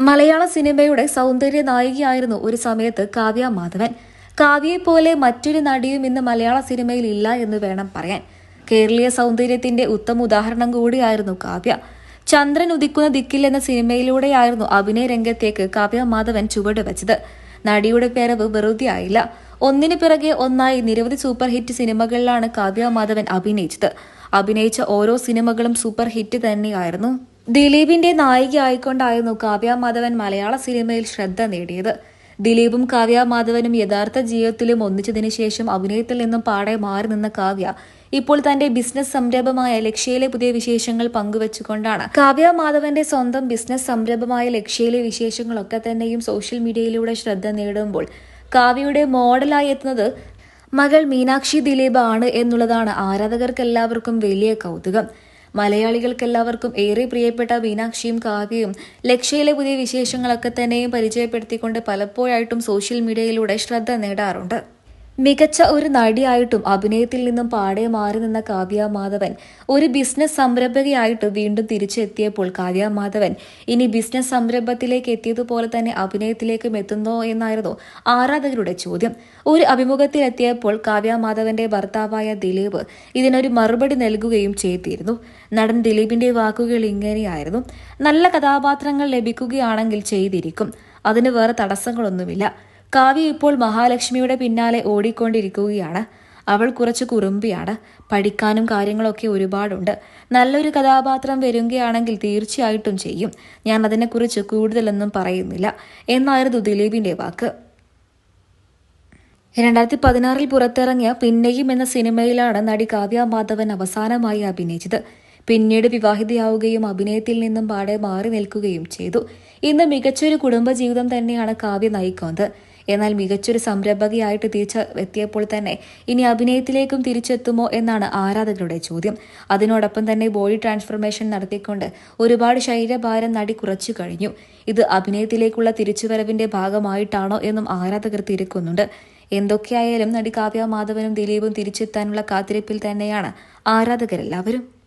മലയാള സിനിമയുടെ സൗന്ദര്യ നായികയായിരുന്നു ഒരു സമയത്ത് കാവ്യ മാധവൻ. കാവ്യയെപ്പോലെ മറ്റൊരു നടിയും ഇന്ന് മലയാള സിനിമയിൽ ഇല്ല എന്ന് വേണം പറയാൻ. കേരളീയ സൗന്ദര്യത്തിന്റെ ഉത്തമ ഉദാഹരണം കൂടിയായിരുന്നു കാവ്യ. ചന്ദ്രൻ ഉദിക്കുന്ന ദിക്കിൽ എന്ന സിനിമയിലൂടെയായിരുന്നു അഭിനയ രംഗത്തേക്ക് കാവ്യ മാധവൻ ചുവട് വെച്ചത്. നടിയുടെ പേരവ് വെറുതെ ആയില്ല. ഒന്നിനു പിറകെ ഒന്നായി നിരവധി സൂപ്പർ ഹിറ്റ് സിനിമകളിലാണ് കാവ്യ മാധവൻ അഭിനയിച്ചത്. അഭിനയിച്ച ഓരോ സിനിമകളും സൂപ്പർ ഹിറ്റ് തന്നെയായിരുന്നു. ദിലീപിന്റെ നായികയായിക്കൊണ്ടായിരുന്നു കാവ്യ മാധവൻ മലയാള സിനിമയിൽ ശ്രദ്ധ നേടിയത്. ദിലീപും കാവ്യ മാധവനും യഥാർത്ഥ ജീവിതത്തിലും ഒന്നിച്ചതിനു ശേഷം അഭിനയത്തിൽ നിന്നും പാടെ മാറി നിന്ന കാവ്യ ഇപ്പോൾ തന്റെ ബിസിനസ് സംരംഭമായ ലക്ഷ്യയിലെ പുതിയ വിശേഷങ്ങൾ പങ്കുവച്ചുകൊണ്ടാണ്. കാവ്യ മാധവന്റെ സ്വന്തം ബിസിനസ് സംരംഭമായ ലക്ഷ്യയിലെ വിശേഷങ്ങളൊക്കെ തന്നെയും സോഷ്യൽ മീഡിയയിലൂടെ ശ്രദ്ധ നേടുമ്പോൾ കാവ്യയുടെ മോഡലായി എത്തുന്നത് മകൾ മീനാക്ഷി ദിലീപ് ആണ് എന്നുള്ളതാണ് ആരാധകർക്കെല്ലാവർക്കും വലിയ കൗതുകം. മലയാളികൾക്കെല്ലാവർക്കും ഏറെ പ്രിയപ്പെട്ട മീനാക്ഷിയും കാവ്യയും ലക്ഷ്യയിലെ പുതിയ വിശേഷങ്ങളൊക്കെ തന്നെയും പരിചയപ്പെടുത്തിക്കൊണ്ട് പലപ്പോഴായിട്ടും സോഷ്യൽ മീഡിയയിലൂടെ ശ്രദ്ധ നേടാറുണ്ട്. മികച്ച ഒരു നടിയായിട്ടും അഭിനയത്തിൽ നിന്നും പാടെ മാറി നിന്ന കാവ്യ മാധവൻ ഒരു ബിസിനസ് സംരംഭകയായിട്ട് വീണ്ടും തിരിച്ചെത്തിയപ്പോൾ കാവ്യ മാധവൻ ഇനി ബിസിനസ് സംരംഭത്തിലേക്ക് എത്തിയതുപോലെ തന്നെ അഭിനയത്തിലേക്കും എത്തുന്നോ എന്നായിരുന്നു ആരാധകരുടെ ചോദ്യം. ഒരു അഭിമുഖത്തിലെത്തിയപ്പോൾ കാവ്യ മാധവന്റെ ഭർത്താവായ ദിലീപ് ഇതിനൊരു മറുപടി നൽകുകയും ചെയ്തിരുന്നു. നടൻ ദിലീപിന്റെ വാക്കുകൾ ഇങ്ങനെയായിരുന്നു. നല്ല കഥാപാത്രങ്ങൾ ലഭിക്കുകയാണെങ്കിൽ ചെയ്തിരിക്കും. അതിന് വേറെ തടസ്സങ്ങളൊന്നുമില്ല. കാവ്യ ഇപ്പോൾ മഹാലക്ഷ്മിയുടെ പിന്നാലെ ഓടിക്കൊണ്ടിരിക്കുകയാണ്. അവൾ കുറച്ച് കുറുമ്പിയാണ്. പഠിക്കാനും കാര്യങ്ങളൊക്കെ ഒരുപാടുണ്ട്. നല്ലൊരു കഥാപാത്രം വരുകയാണെങ്കിൽ തീർച്ചയായിട്ടും ചെയ്യും. ഞാൻ അതിനെക്കുറിച്ച് കൂടുതലൊന്നും പറയുന്നില്ല. എന്നായിരുന്നു ദിലീപിന്റെ വാക്ക്. രണ്ടായിരത്തി പതിനാറിൽ പുറത്തിറങ്ങിയ പിന്നെയും എന്ന സിനിമയിലാണ് നടി കാവ്യ മാധവൻ അവസാനമായി അഭിനയിച്ചത്. പിന്നീട് വിവാഹിതയാവുകയും അഭിനയത്തിൽ നിന്നും പാടെ മാറി നിൽക്കുകയും ചെയ്തു. ഇന്ന് മികച്ചൊരു കുടുംബജീവിതം തന്നെയാണ് കാവ്യ നയിക്കുന്നത്. എന്നാൽ മികച്ചൊരു സംരംഭകയായിട്ട് തിരിച്ച് എത്തിയപ്പോൾ തന്നെ ഇനി അഭിനയത്തിലേക്കും തിരിച്ചെത്തുമോ എന്നാണ് ആരാധകരുടെ ചോദ്യം. അതിനോടൊപ്പം തന്നെ ബോഡി ട്രാൻസ്ഫർമേഷൻ നടത്തിക്കൊണ്ട് ഒരുപാട് ശരീരഭാരം നടി കുറച്ചു കഴിഞ്ഞു. ഇത് അഭിനയത്തിലേക്കുള്ള തിരിച്ചുവരവിന്റെ ഭാഗമായിട്ടാണോ എന്നും ആരാധകർ തിരക്കുന്നുണ്ട്. എന്തൊക്കെയായാലും നടി കാവ്യ മാധവനും ദിലീപും തിരിച്ചെത്താനുള്ള കാത്തിരിപ്പിൽ തന്നെയാണ് ആരാധകരെല്ലാവരും.